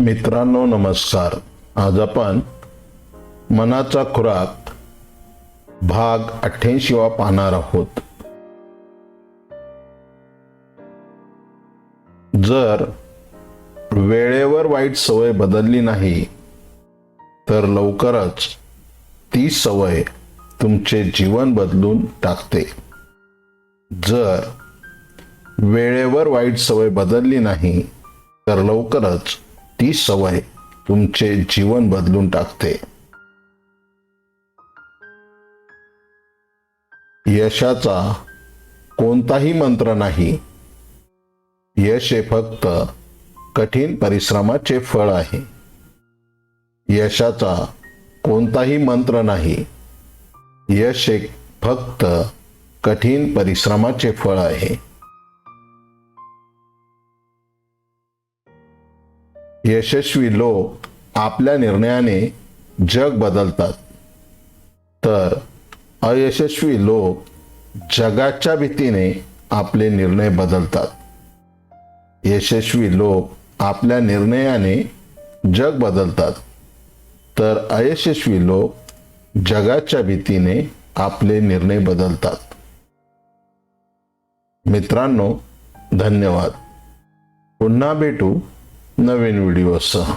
मित्रांनो नमस्कार. आज आपण मनाचा खुराक भाग अठ्ठ्याऐंशीवा पाहणार आहोत. जर वेळेवर वाईट सवय बदलली नाही तर लवकरच ती सवय तुमचे जीवन बदलून टाकते. जर वेळेवर वाईट सवय बदलली नाही तर लवकरच ती सवय तुमचे जीवन बदलून टाकते. यशाचा कोणताही मंत्र नाही. यश हे फक्त कठीण परिश्रमाचे फळ आहे. यशाचा कोणताही मंत्र नाही. यश हे फक्त कठीण परिश्रमाचे फळ आहे. यशस्वी लोक आपल्या निर्णयाने जग बदलतात. तर अयशस्वी लोक जगाच्या भीतीने आपले निर्णय बदलतात. यशस्वी लोक आपल्या निर्णयाने जग बदलतात. तर अयशस्वी लोक जगाच्या भीतीने आपले निर्णय बदलतात. मित्रांनो धन्यवाद. पुन्हा भेटू नवीन व्हिडिओसह